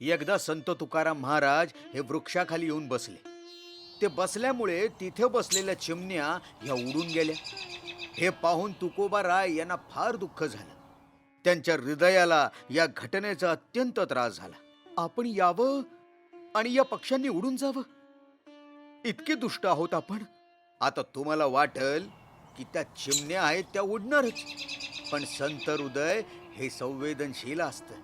एकदा संत तुकाराम महाराज हे वृक्षाखाली येऊन बसले. ते बसल्यामुळे तिथे बसलेल्या चिमण्या ह्या उडून गेल्या. हे पाहून तुकोबा राय यांना फार दुःख झालं. त्यांच्या हृदयाला या घटनेचा अत्यंत त्रास झाला. आपण यावं? आणि या पक्ष्यांनी उडून जावं? इतके दुष्ट आहोत आपण. आता तुम्हाला वाटल की त्या चिमण्या आहेत त्या उडणारच. पण संत हृदय हे संवेदनशील असतं.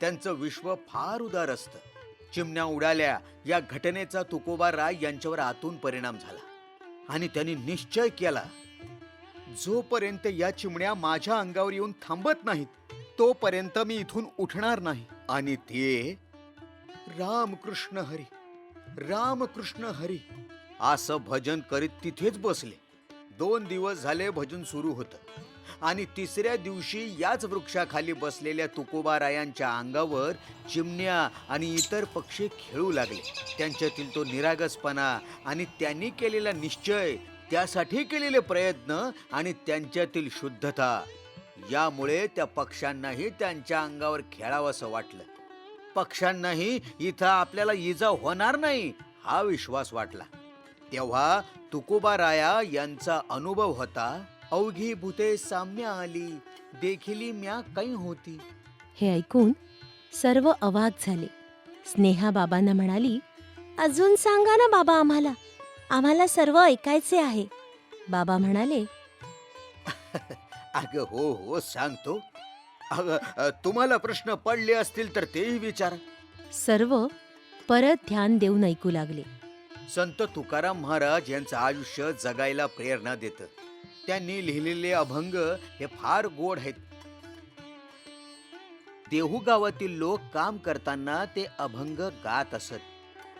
त्यांचं विश्व फार उदार असतं. चिमण्या उडाल्या या घटनेचा तुकोबा राय यांच्यावर आतून परिणाम झाला. आणि त्यांनी निश्चय केला जोपर्यंत या चिमण्या माझ्या अंगावर येऊन थांबत नाहीत तोपर्यंत मी इथून उठणार नाही. आणि ते रामकृष्ण हरी रामकृष्ण हरी असं भजन करीत तिथेच बसले. दोन दिवस झाले भजन सुरू होतं. आणि तिसऱ्या दिवशी याच वृक्षाखाली बसलेल्या तुकोबारायांच्या अंगावर चिमण्या आणि इतर पक्षी खेळू लागले. त्यांच्यातील तो निरागसपणा आणि त्यांनी केलेला निश्चय त्यासाठी केलेले प्रयत्न आणि त्यांच्यातील शुद्धता यामुळे त्या पक्ष्यांनाही त्यांच्या अंगावर खेळावंसं वाटलं. पक्ष्यांनाही इथं आपल्याला इजा होणार नाही हा विश्वास वाटला. तेव्हा तुकोबा राया यांचा अनुभव होता अवघी भूते साम्य आली देखिली म्या काही होती. हे ऐकून सर्व अवाक झाले. स्नेहा बाबांना म्हणाली अजून सांगा ना बाबा आम्हाला. आम्हाला सर्व ऐकायचे आहे. बाबा म्हणाले अगं हो हो सांगतो. अगं तुम्हाला प्रश्न पडले असतील तर तेही विचारा. सर्व परत ध्यान देऊन ऐकू लागले. संत तुकाराम महाराज यांचं आयुष्य जगायला प्रेरणा देतं. त्यांनी लिहिलेले अभंग हे फार गोड आहेत. देहू गावातील लोक काम करताना ते अभंग गात असत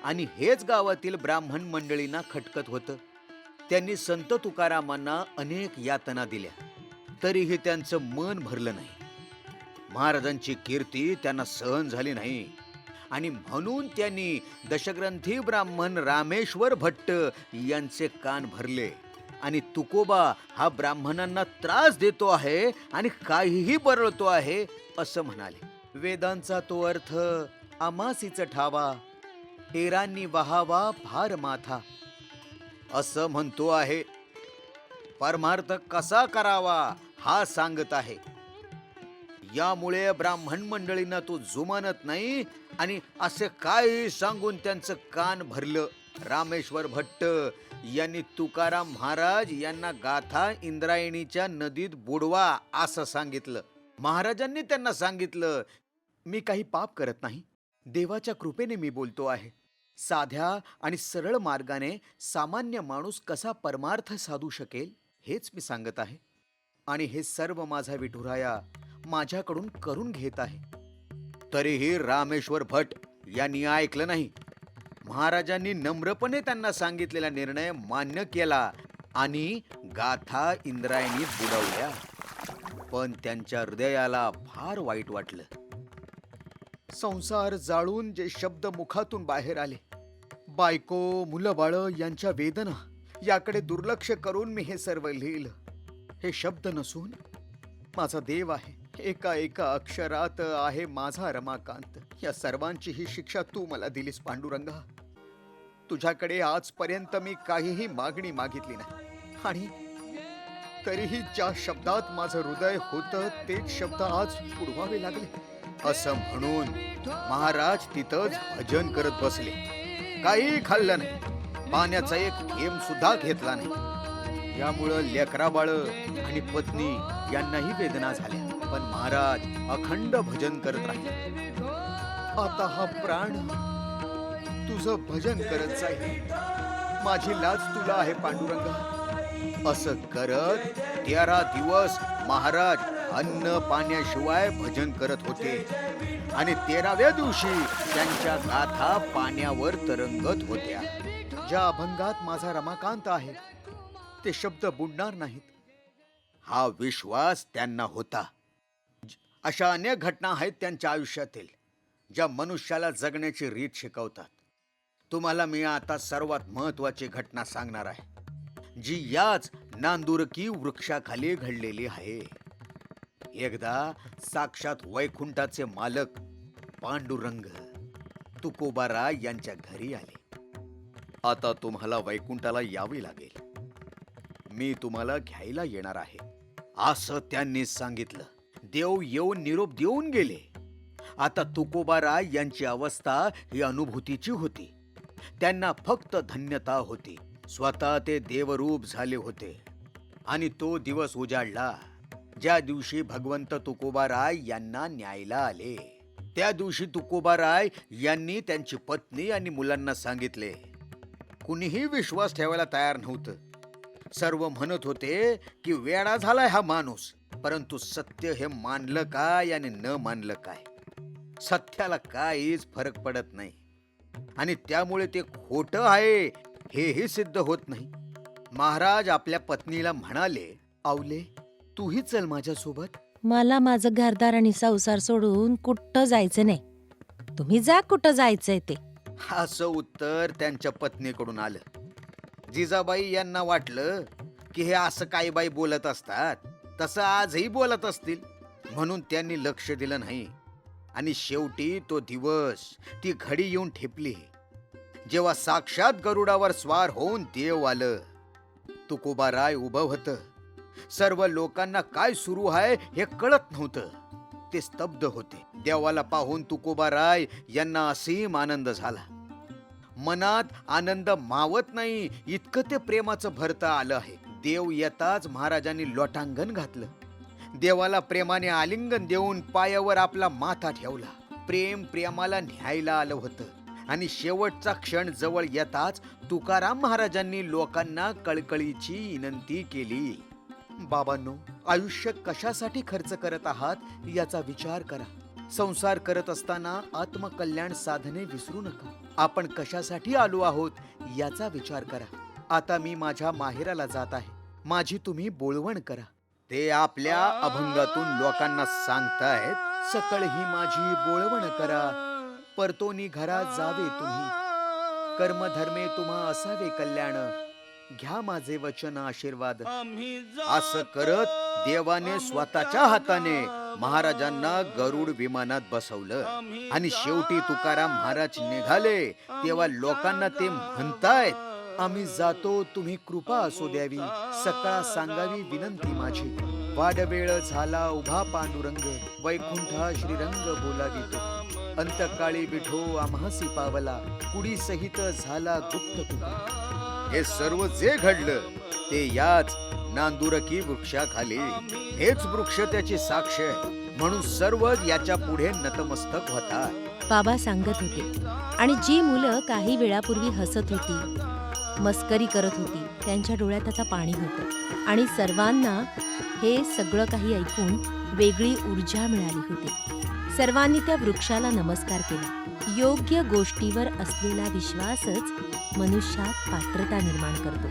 आणि हेच गावातील ब्राह्मण मंडळींना खटकत होतं. त्यांनी संत तुकारामांना अनेक यातना दिल्या. तरीही त्यांचं मन भरलं नाही. महाराजांची कीर्ती त्यांना सहन झाली नाही. आणि म्हणून त्यांनी दशग्रंथी ब्राह्मण रामेश्वर भट्ट यांचे कान भरले. आणि तुकोबा हा ब्राह्मणांना त्रास देतो आहे आणि काहीही बरळतो आहे असं म्हणाले. वेदांचा तो अर्थ आमासीच ठावा हेरांनी वहावा भार माथा. असं म्हणतो आहे. परमार्थ कसा करावा हा सांगत आहे. यामुळे ब्राह्मण मंडळींना तो जुमानत नाही आणि असे काही सांगून त्यांचं कान भरलं. रामेश्वर भट्ट यांनी तुकाराम महाराज यांना गाथा इंद्रायणीच्या नदीत बुडवा असं सांगितलं. महाराजांनी त्यांना सांगितलं मी काही पाप करत नाही. देवाच्या कृपेने मी बोलतो आहे. साध्या आणि सरळ मार्गाने सामान्य माणूस कसा परमार्थ साधू शकेल हेच मी सांगत आहे. आणि हे सर्व माझा विठुराया माझ्याकडून करून घेत आहे. तरीही रामेश्वर भट यांनी ऐकलं नाही. महाराजांनी नम्रपणे त्यांना सांगितलेला निर्णय मान्य केला आणि गाथा इंद्रायणी बुडवल्या. पण त्यांच्या हृदयाला फार वाईट वाटलं. संसार जाळून जे शब्द मुखातून बाहेर आले. बायको मुलं बाळ यांच्या वेदना याकडे दुर्लक्ष करून मी हे सर्व लिहिलं. हे शब्द नसून माझा देव आहे. एका एका अक्षरात आहे माझा रमाकांत. या सर्वांची ही शिक्षा तू मला दिलीस पांडुरंगा. तुझ्याकडे आजपर्यंत मी काहीही मागणी मागितली नाही. आणि तरीही ज्या शब्दात माझं हृदय होतं तेच शब्द आज पुरवावे लागले. असं म्हणून महाराज तिथंच भजन करत बसले. काही खाल्लं नाही. पाण्याचा एक थेंब सुद्धा घेतला नाही. यामुळं लेकरा बाळ आणि पत्नी यांनाही वेदना झाल्या. पण महाराज अखंड भजन करत राहिले. आता हा प्राण तुझं भजन करत जाईल माझी लाज तुला आहे पांडुरंग. असं करत तेरा दिवस महाराज अन्न पाण्याशिवाय भजन करत होते. आणि तेराव्या दिवशी त्यांच्या गाथा पाण्यावर तरंगत होत्या. ज्या अभंगात माझा रमाकांत आहे ते शब्द बुडणार नाहीत. हा विश्वास त्यांना होता. अशा अनेक घटना आहेत त्यांच्या आयुष्यातील ज्या मनुष्याला जगण्याची रीत शिकवतात. तुम्हाला मी आता सर्वात महत्वाची घटना सांगणार आहे जी याच नांदुरकी वृक्षाखाली घडलेली आहे. एकदा साक्षात वैकुंठाचे मालक पांडुरंग तुकोबारा यांच्या घरी आले. आता तुम्हाला वैकुंठाला यावे लागेल. मी तुम्हाला घ्यायला येणार आहे. असं त्यांनी सांगितलं. देव येऊन निरोप देऊन गेले. आता तुकोबारा यांची अवस्था ही अनुभूतीची होती. त्यांना फक्त धन्यता होती. स्वतः ते देवरूप झाले होते. आणि तो दिवस उजाडला. ज्या दिवशी भगवंत तुकोबाराय यांना न्यायला आले त्या दिवशी तुकोबाराय यांनी त्यांची पत्नी आणि मुलांना सांगितले कुणीही विश्वास ठेवायला तयार नव्हतं. सर्व म्हणत होते की वेळा झालाय हा माणूस परंतु सत्य हे मानलं काय आणि न मानलं काय? सत्याला काहीच फरक पडत नाही. आणि त्यामुळे ते खोटं आहे हेही सिद्ध होत नाही. महाराज आपल्या पत्नीला म्हणाले आवले तूही चल माझ्यासोबत. मला माझं घरदार आणि संसार सोडून कुठं जायचं नाही. तुम्ही जा कुठं जायचंय ते. असं उत्तर त्यांच्या पत्नीकडून आलं. जिजाबाई यांना वाटलं की हे असं काही बाई बोलत असतात तसं आजही बोलत असतील. म्हणून त्यांनी लक्ष दिलं नाही. आणि शेवटी तो दिवस ती घडी येऊन ठेपली. जेव्हा साक्षात गरुडावर स्वार होऊन देव आलं तुकोबा राय उभं होतं. सर्व लोकांना काय सुरू आहे हे कळत नव्हतं. ते स्तब्ध होते. देवाला पाहून तुकोबा राय यांना असीम आनंद झाला. मनात आनंद मावत नाही इतकं ते प्रेमाचं भरतं आलं आहे. देव येताच महाराजांनी लोटांगण घातलं. देवाला प्रेमाने आलिंगन देऊन पायावर आपला माथा ठेवला. प्रेम प्रेमाला न्यायला आलं होतं. आणि शेवटचा क्षण जवळ येताच तुकाराम महाराजांनी लोकांना कळकळीची विनंती केली. बाबांनो आयुष्य कशासाठी खर्च करत आहात याचा विचार करा. संसार करत असताना आत्मकल्याण साधने विसरू नका. आपण कशासाठी आलो आहोत याचा विचार करा. आता मी माझ्या माहेराला जात आहे. माझी तुम्ही बोलवण करा. ते आपल्या अभंगातून लोकांना सांगतायत सकळ ही माझी बोलवण करा. परतोनी घरात जावे तुम्ही. कर्मधर्मे तुम्हा असावे कल्याण. घ्या माझे वचन आशीर्वाद. असं करत देवाने स्वतःच्या हाताने महाराजांना गरुड विमानात बसवलं. आणि शेवटी तुकाराम महाराज निघाले. तेव्हा लोकांना ते म्हणतायत आम्ही जातो तुम्ही कृपा असू द्यावी. सकाळ सांगावी विनंती माझी. वाडवेळ झाला उभा पांडुरंग. वैकुंठा श्रीरंग बोलावितो अंतकाळी विठो आम्हासी पावला कुडी सहित झाला गुप्त तुका हे सर्व जे घडलं ते याच नांदुरकी वृक्षाखाली. हेच वृक्ष त्याची साक्ष आहे म्हणून सर्व याच्यापुढे नतमस्तक होता बाबा सांगत होते आणि जी मुलं काही वेळापूर्वी हसत होती मस्करी करत होती त्यांच्या डोळ्यात आता पाणी होतं. आणि सर्वांना हे सगळं काही ऐकून वेगळी ऊर्जा मिळाली होती. सर्वांनी त्या वृक्षाला नमस्कार केला. योग्य गोष्टीवर असलेला विश्वासच मनुष्यात पात्रता निर्माण करतो.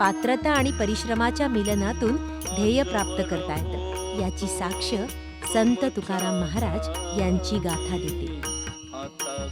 पात्रता आणि परिश्रमाच्या मिलनातून ध्येय प्राप्त करता येतं. याची साक्ष संत तुकाराम महाराज यांची गाथा देते. आता